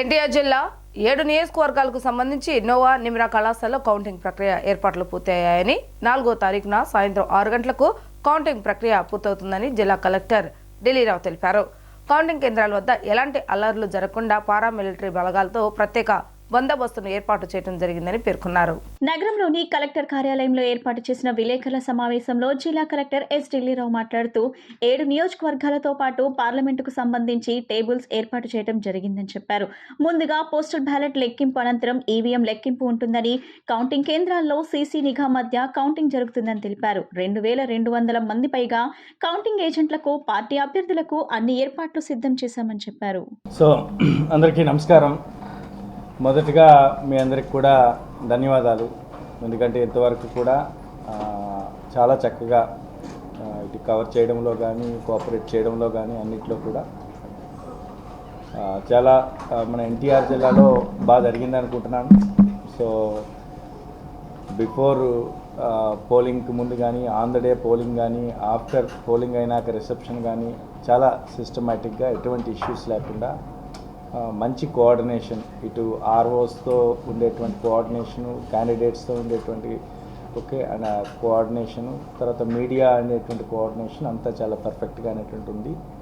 ఎన్టీఆర్ జిల్లా ఏడు నియోజకవర్గాలకు సంబంధించి నోవా నిమ్రా కళాశాలలో కౌంటింగ్ ప్రక్రియ ఏర్పాట్లు పూర్తయ్యాయని నాలుగో తారీఖున సాయంత్రం ఆరు గంటలకు కౌంటింగ్ ప్రక్రియ పూర్తవుతుందని జిల్లా కలెక్టర్ ఢిల్లీరావు తెలిపారు. కౌంటింగ్ కేంద్రాల వద్ద ఎలాంటి అల్లర్లు జరగకుండా పారామిలిటరీ బలగాలతో ప్రత్యేక బందోబస్తును ఏర్పాటు చేయడం జరిగిందని పేర్కొన్నారు. నగరంలోని కలెక్టర్ కార్యాలయంలో ఏర్పాటు చేసిన విలేకరుల సమావేశంలో జిల్లా కలెక్టర్ ఎస్ ఢిల్లీరావు మాట్లాడుతూ ఏడు నియోజకవర్గాలతో పాటు పార్లమెంటుకు సంబంధించి టేబుల్స్ ఏర్పాటు చేయడం జరిగిందని చెప్పారు. ముందుగా పోస్టల్ బ్యాలెట్ లెక్కింపు అనంతరం ఈవీఎం లెక్కింపు ఉంటుందని కౌంటింగ్ కేంద్రాల్లో సీసీ నిఘా మధ్య కౌంటింగ్ జరుగుతుందని తెలిపారు. రెండు వేల రెండు వందల మంది పైగా కౌంటింగ్ ఏజెంట్లకు పార్టీ అభ్యర్థులకు అన్ని ఏర్పాట్లు సిద్ధం చేశామని చెప్పారు. సో అందరికీ నమస్కారం. మొదటగా మీ అందరికి కూడా ధన్యవాదాలు. ఎందుకంటే ఇంతవరకు కూడా చాలా చక్కగా ఇటు కవర్ చేయడంలో కానీ కోఆపరేట్ చేయడంలో కానీ అన్నిట్లో కూడా చాలా మన ఎన్టీఆర్ జిల్లాలో బాగా జరిగింది అనుకుంటున్నాను. సో బిఫోర్ పోలింగ్కి ముందు కానీ ఆన్ ద డే పోలింగ్ కానీ ఆఫ్టర్ పోలింగ్ అయినాక రిసెప్షన్ కానీ చాలా సిస్టమేటిక్గా ఎటువంటి ఇష్యూస్ లేకుండా మంచి కోఆర్డినేషన్ ఇటు ఆర్ఓస్తో ఉండేటువంటి కోఆర్డినేషను క్యాండిడేట్స్తో ఉండేటువంటి ఓకే అండ్ కోఆర్డినేషను తర్వాత మీడియా అనేటువంటి కోఆర్డినేషన్ అంతా చాలా పర్ఫెక్ట్గా అనేటువంటి ఉంది.